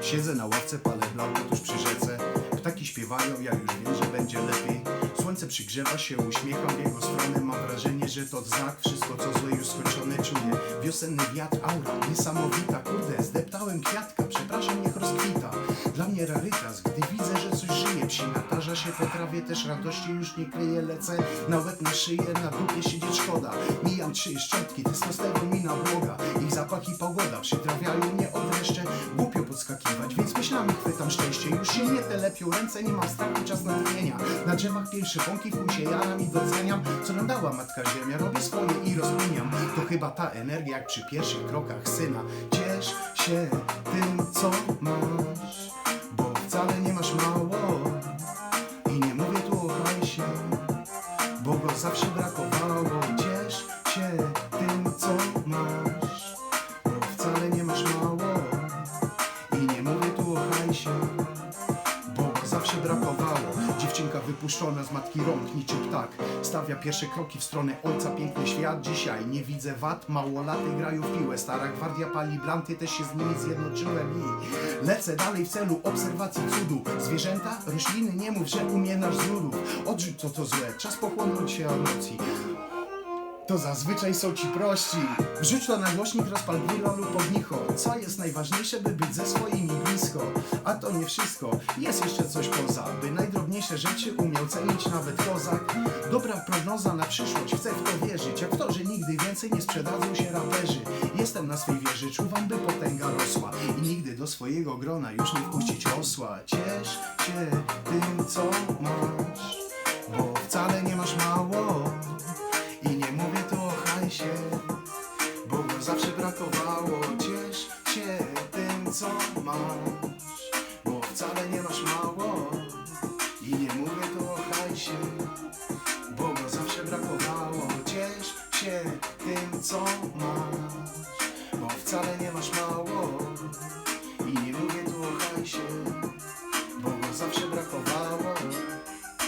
Siedzę na ławce, palę blauko tuż przy rzece. Ptaki śpiewają, ja już wiem, że będzie lepiej Słońce przygrzewa się, uśmiecham w jego stronę Mam wrażenie, że to znak, wszystko co złe już skończone Czuję. Wiosenny wiatr, aura niesamowita. Kurde, zdeptałem kwiatka, przepraszam, niech rozkwita. Dla mnie rarytas, gdy widzę, że coś żyje. Psina tarza się po trawie, też radości już nie kryje Lecę na łeb na szyję, na dupie siedzieć szkoda. Mijam trzy szczątki, testosteron mi na błoga. Ich zapach i pogoda przytrawiają mnie od dreszcze Głupio podskakiwać, więc myślami szczęście. Już się nie telepią ręce, nie mam strachu, czas natchnienia Na drzewach pierwsze pąki, w się jaram i doceniam. Co nam dała matka ziemia, robię swoje i rozkminiam To chyba ta energia, jak przy pierwszych krokach syna. Ciesz się tym, co masz Bo wcale nie masz mało. I nie mówię tu o hajsie bo go zawsze brakowało. Wypuszczona z matki rąk, niczym ptak, stawia pierwsze kroki w stronę ojca, piękny świat. Dzisiaj nie widzę wad, małolaty grają w piłę, stara gwardia pali blanty, też się z nimi zjednoczyłem i lecę dalej w celu obserwacji cudu. Zwierzęta, rośliny, nie mów, że umienasz z nudów. Odrzuć to, co złe, czas pochłonąć się emocji. To zazwyczaj są ci prości. Wrzuć to na głośnik, rozpal grilla lub ognicho. Co jest najważniejsze, by być ze swoimi blisko. A to nie wszystko, jest jeszcze coś poza. By najdrobniejsze rzeczy umiał cenić nawet kozak. Dobra prognoza na przyszłość, chcę w to wierzyć. Jak w to, że nigdy więcej nie sprzedadzą się raperzy. Jestem na swej wieży, czuwam, by potęga rosła. I nigdy do swojego grona już nie wpuścić osła. Ciesz się tym, co masz, bo go zawsze brakowało. Ciesz się tym, co masz, bo wcale nie masz mało. I nie mówię tu o